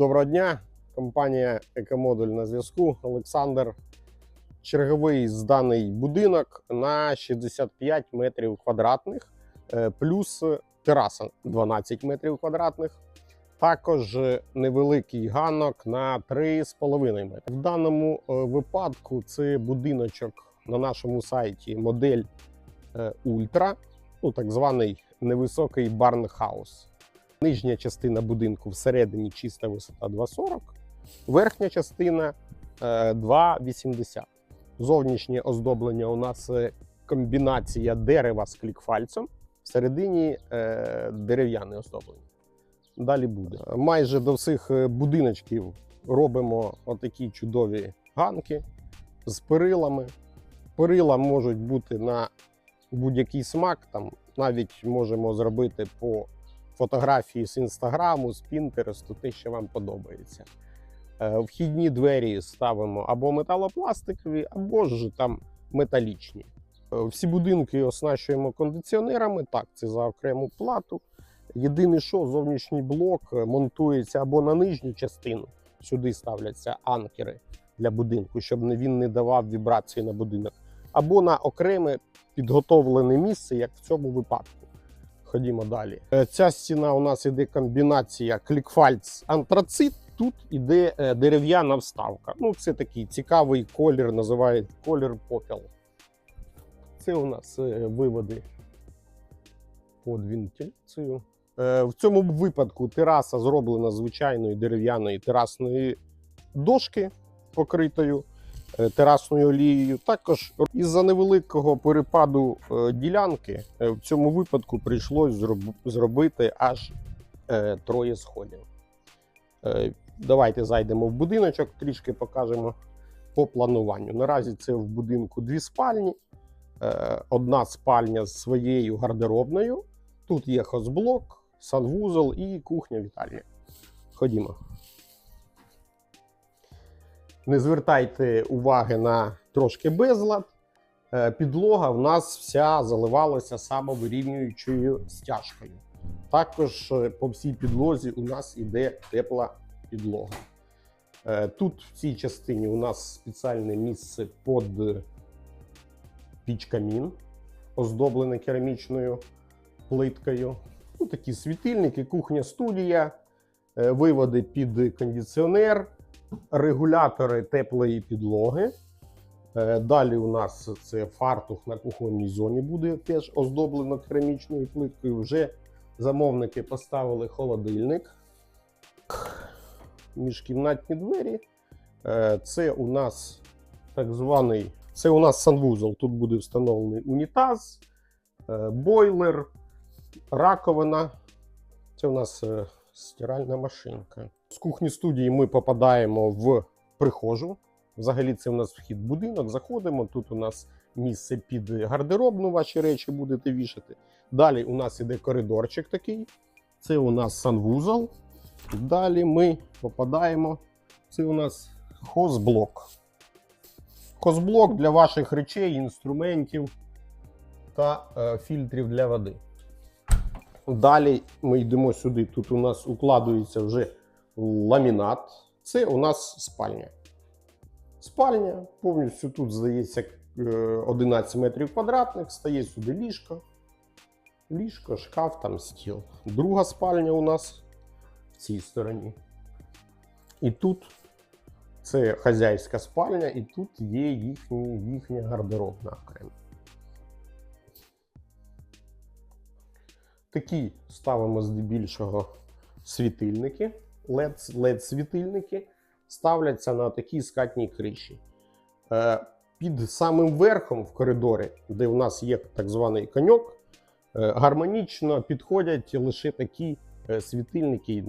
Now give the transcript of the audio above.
Доброго дня, компанія Екомодуль на зв'язку. Олександр. Черговий зданий будинок на 65 метрів квадратних, е, плюс тераса 12 метрів квадратних. Також невеликий ганок на 3,5 метри. В даному е, випадку це будиночок на нашому сайті модель е, Ультра, ну так званий невисокий барнхаус. Нижня частина будинку всередині чиста висота 2,40, верхня частина е, 2,80. Зовнішнє оздоблення у нас е, комбінація дерева з клікфальцем, всередині е, дерев'яне оздоблення. Далі буде. Майже до всіх е, будиночків робимо отакі чудові ганки з перилами. Перила можуть бути на будь-який смак. Там навіть можемо зробити по фотографії з інстаграму, з Пінтересту, те, що вам подобається. Е, Вхідні двері ставимо або металопластикові, або ж там металічні. Е, Всі будинки оснащуємо кондиціонерами. Так, це за окрему плату. Єдине, що зовнішній блок е, монтується або на нижню частину. Сюди ставляться анкери для будинку, щоб він не давав вібрації на будинок, або на окреме підготовлене місце, як в цьому випадку. Ходімо далі. Е, Ця стіна у нас іде комбінація клікфальц антрацит. Тут іде е, дерев'яна вставка. Ну, це такий цікавий колір, називають колір попіл. Це у нас е, виводи під вентиляцію. В цьому випадку тераса зроблена звичайної дерев'яної терасної дошки, покритою терасною олією. Також із-за невеликого перепаду е, ділянки е, в цьому випадку прийшлось зробити аж е, троє сходів. Е, Давайте зайдемо в будиночок, трішки покажемо по плануванню. Наразі це в будинку дві спальні. Е, Одна спальня з своєю гардеробною. Тут є хозблок, санвузол і кухня вітальня. Ходімо. Не звертайте уваги на трошки безлад. Е, Підлога в нас вся заливалася самовирівнюючою стяжкою. Також е, по всій підлозі у нас іде тепла підлога. Е, Тут в цій частині у нас спеціальне місце під піч камін, оздоблене керамічною плиткою. Ну, такі світильники, кухня студія, е, виводи під кондиціонер, регулятори теплої підлоги. Е, Далі у нас це фартух на кухонній зоні буде теж оздоблено керамічною плиткою. Вже замовники поставили холодильник. Міжкімнатні двері. Е, Це у нас так званий це у нас санвузол. Тут буде встановлений унітаз, е, бойлер, раковина. Це у нас стиральна машинка. З кухні студії ми попадаємо в прихожу. Взагалі, це у нас вхід будинок. Заходимо. Тут у нас місце під гардеробну, ваші речі будете вішати. Далі у нас іде коридорчик такий. Це у нас санвузол. Далі ми попадаємо. Це у нас хозблок. Хозблок для ваших речей, інструментів та е, фільтрів для води. Далі ми йдемо сюди. Тут у нас укладується вже ламінат. Це у нас спальня. Спальня повністю тут здається е, 11 метрів квадратних, стає сюди ліжко. Ліжко, шкаф, там стіл. Друга спальня у нас в цій стороні. І тут це хазяйська спальня, і тут є їхні, їхня гардеробна окремо. Такі ставимо здебільшого світильники, LED-світильники ставляться на такій скатній криші. Е, Під самим верхом в коридорі, де в нас є так званий коньок, е, гармонічно підходять лише такі е, світильники.